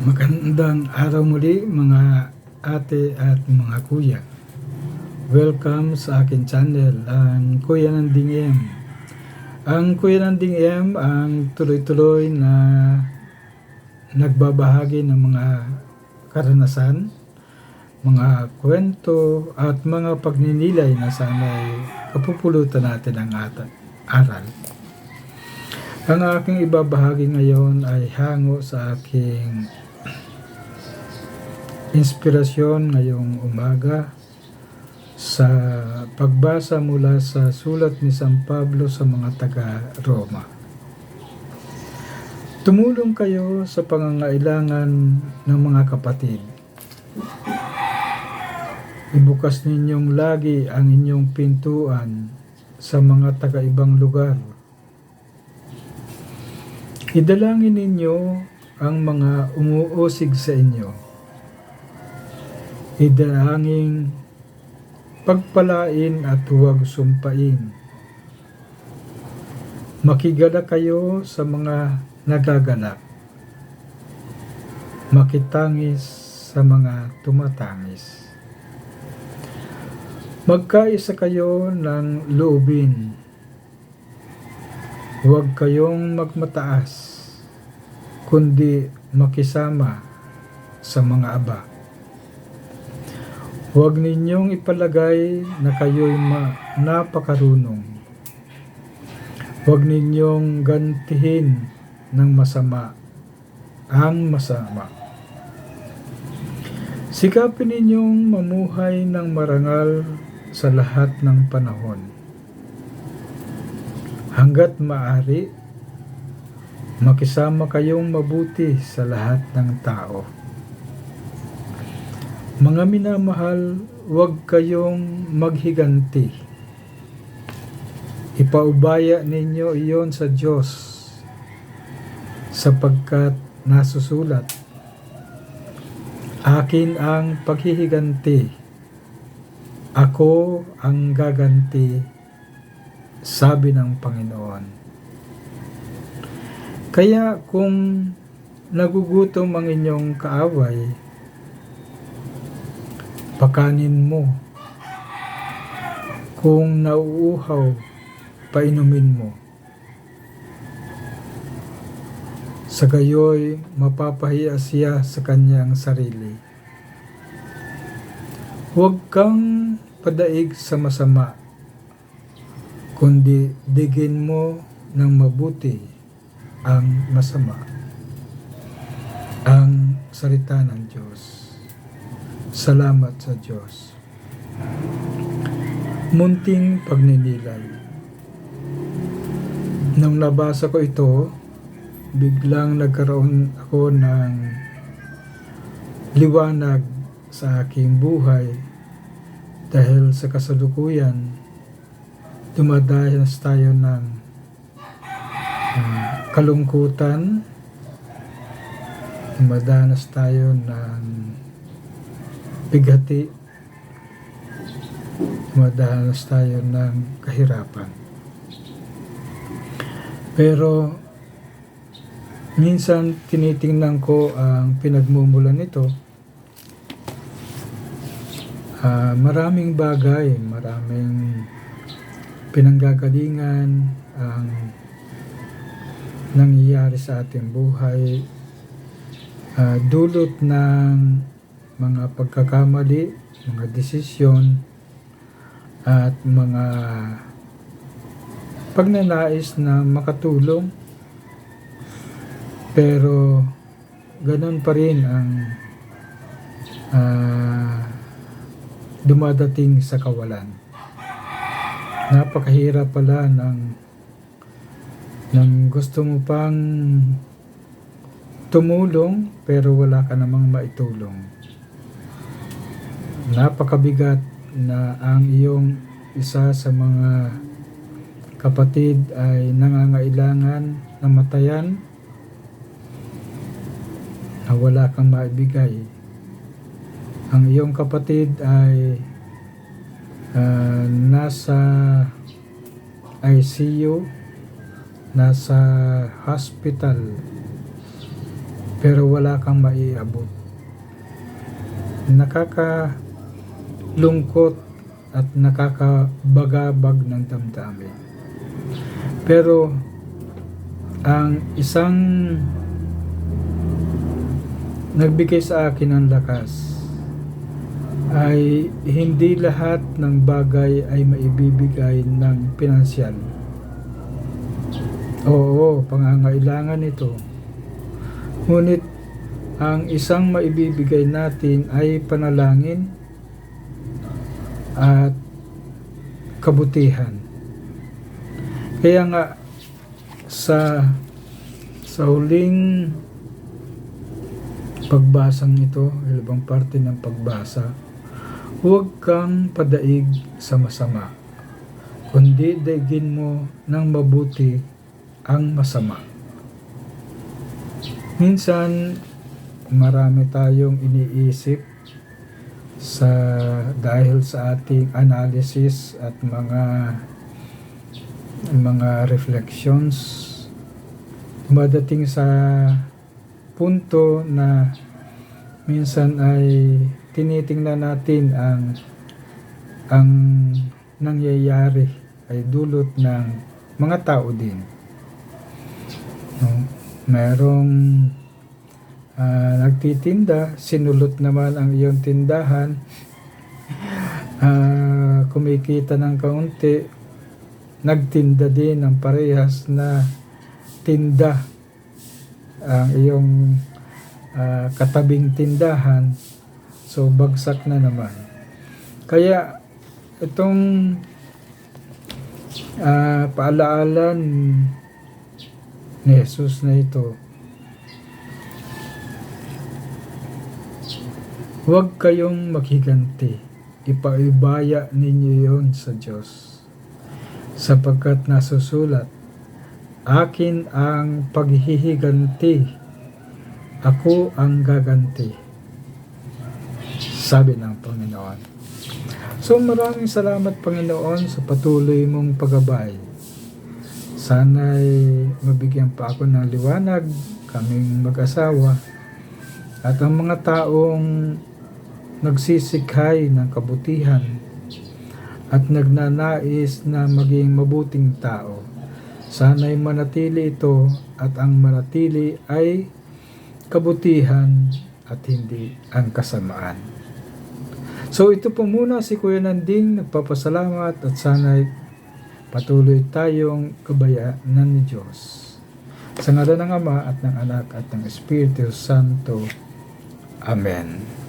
Magandang araw muli mga ate at mga kuya. Welcome sa akin channel, ang Kuya Nanding M. Ang Kuya Nanding M ang tuloy-tuloy na nagbabahagi ng mga karanasan, mga kwento at mga pagninilay na sana'y kapupulutan natin ang ating aral. Ang aking ibabahagi ngayon ay hango sa aking inspirasyon ngayong umaga sa pagbasa mula sa sulat ni San Pablo sa mga taga-Roma. Tumulong kayo sa pangangailangan ng mga kapatid. Ibukas ninyong lagi ang inyong pintuan sa mga taga-ibang lugar. Idalangin ninyo ang mga umuusig sa inyo. Idalangin pagpalain at huwag sumpain. Makigala kayo sa mga nagagalak. Makitangis sa mga tumatangis. Magkaisa kayo ng loobin. Huwag kayong magmataas, kundi makisama sa mga aba. Huwag ninyong ipalagay na kayo'y ma- napakarunong. Huwag ninyong gantihin ng masama ang masama. Sikapin ninyong mamuhay ng marangal sa lahat ng panahon. Hanggat maaari, makisama kayong mabuti sa lahat ng tao. Mga minamahal, huwag kayong maghiganti. Ipaubaya ninyo iyon sa Diyos sapagkat nasusulat, Akin ang paghihiganti, ako ang gaganti, sabi ng Panginoon. Kaya kung nagugutom ang inyong kaaway, pakanin mo. Kung nauuhaw, painumin mo. Sa gayoy, mapapahiya siya sa kanyang sarili. Huwag kang padaig sa masama, kundi digin mo ng mabuti ang masama. Ang salita ng Diyos. Salamat sa Diyos. Munting pagninilay. Nung nabasa ko ito, biglang nagkaroon ako ng liwanag sa aking buhay dahil sa kasalukuyan dumadanas tayo ng ah, kalungkutan dumadanas tayo ng bigati dumadanas tayo ng kahirapan. Pero minsan tinitingnan ko ang pinagmumulan nito. Ah, maraming bagay, maraming pinanggagalingan ang nangyayari sa ating buhay. Ah, dulot ng mga pagkakamali, mga desisyon at mga pagnanais na makatulong pero ganun pa rin ang ah, dumadating sa kawalan. Napakahirap pala ng ng gusto mo pang tumulong pero wala ka namang maitulong. Napakabigat na ang iyong isa sa mga kapatid ay nangangailangan na matayan na wala kang maibigay. Ang iyong kapatid ay ah, nasa ICU, nasa hospital, pero wala kang maiabot. Nakakalungkot at nakakabagabag ng damdamin. Pero ang isang nagbigay sa akin ng lakas ay hindi lahat ng bagay ay maibibigay ng pinansyal. Oo, pangangailangan ito. Ngunit ang isang maibibigay natin ay panalangin at kabutihan. Kaya nga sa sa huling pagbasang ito, ibang parte ng pagbasa, huwag kang padaig sa masama, kundi daigin mo ng mabuti ang masama. Minsan, marami tayong iniisip sa dahil sa ating analysis at mga mga reflections madating sa punto na minsan ay tinitingnan natin ang ang nangyayari ay dulot ng mga tao din. No? Merong ah, nagtitinda, sinulot naman ang iyong tindahan, ah, kumikita ng kaunti, nagtinda din ng parehas na tinda ang iyong ah, katabing tindahan. So bagsak na naman. Kaya itong ah, paalaalan ni Jesus na ito huwag kayong maghiganti ipaibaya ninyo yon sa Diyos sapagkat nasusulat Akin ang paghihiganti. Ako ang gaganti. Sabi ng Panginoon. So maraming salamat Panginoon sa patuloy mong paggabay. Sana'y mabigyan pa ako ng liwanag, kaming mag-asawa, at ang mga taong nagsisikhay ng kabutihan at nagnanais na maging mabuting tao Sana'y manatili ito at ang manatili ay kabutihan at hindi ang kasamaan. So ito po muna si Kuya Nanding nagpapasalamat at sana'y patuloy tayong kabayanan ni Diyos. Sa ngala ng Ama at ng Anak at ng Espiritu Santo. Amen.